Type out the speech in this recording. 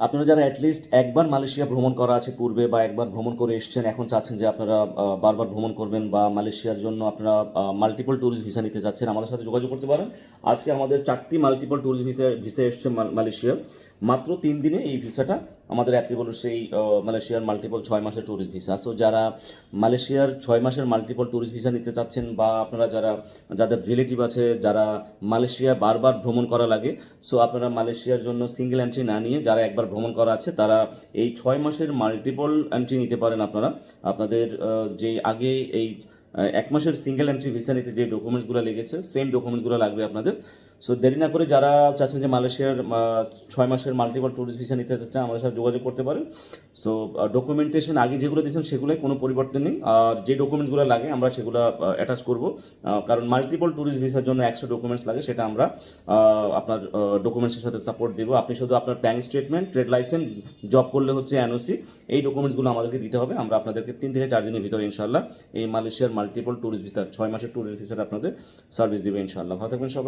আপনারা যারা অ্যাটলিস্ট একবার মালয়েশিয়া ভ্রমণ করা আছে পূর্বে বা একবার ভ্রমণ করে এসছেন, এখন চাচ্ছেন যে আপনারা বারবার ভ্রমণ করবেন বা মালয়েশিয়ার জন্য আপনারা মাল্টিপল ট্যুরিস্ট ভিসা নিতে যাচ্ছেন আমাদের সাথে যোগাযোগ করতে পারেন। আজকে আমাদের চারটি মাল্টিপল ট্যুরিস্ট ভিসা ভিসা এসছে মাল- মালয়েশিয়ার মাত্র তিন দিনে এই ভিসাটা আমাদের অ্যাপ্লিবল সেই মালয়েশিয়ার মাল্টিপল ছয় মাসের ট্যুরিস্ট ভিসা সো যারা মালয়েশিয়ার ছয় মাসের মাল্টিপল ট্যুরিস্ট ভিসা নিতে চাচ্ছেন বা আপনারা যারা, যাদের রিলেটিভ আছে, যারা মালয়েশিয়া বারবার ভ্রমণ করা লাগে সো আপনারা মালয়েশিয়ার জন্য সিঙ্গেল এন্ট্রি না নিয়ে যারা একবার ভ্রমণ করা আছে, তারা এই ছয় মাসের মাল্টিপল এন্ট্রি নিতে পারেন আপনারা। আপনাদের যে আগে এই এক মাসের সিঙ্গেল এন্ট্রি ভিসা নিতে যে ডকুমেন্টসগুলো লেগেছে সেম ডকুমেন্টসগুলো লাগবে আপনাদের। সো দেরি না করে যারা চাচ্ছেন যে মালয়েশিয়ার ছয় মাসের মাল্টিপল ট্যুরিস্ট ভিসা নিতে চাচ্ছেন, আমাদের সাথে যোগাযোগ করতে পারেন। সো ডকুমেন্টেশন আগে যেগুলো দিয়েছেন সেগুলোই কোনো পরিবর্তন নেই। আর যে ডকুমেন্টসগুলো লাগে, আমরা সেগুলো অ্যাটাচ করব। কারণ মাল্টিপল ট্যুরিস্ট ভিসার জন্য একশো ডকুমেন্টস লাগে, সেটা আমরা আপনার ডকুমেন্টসের সাথে সাপোর্ট দেবো। আপনি শুধু আপনার bank statement trade licence job করলে হচ্ছে এনওসি এই ডকুমেন্টসগুলো আমাদেরকে দিতে হবে। আমরা আপনাদেরকে তিন থেকে চার দিনের ভিতরে ইনশাল্লাহ এই মালয়েশিয়ার মাল্টিপল ট্যুরিস্ট ভিসা ছয় মাসের ট্যুরিস্ট ভিসাটা আপনাদের সার্ভিস দেবে ইনশাল্লাহ ভালো থাকবেন সবাই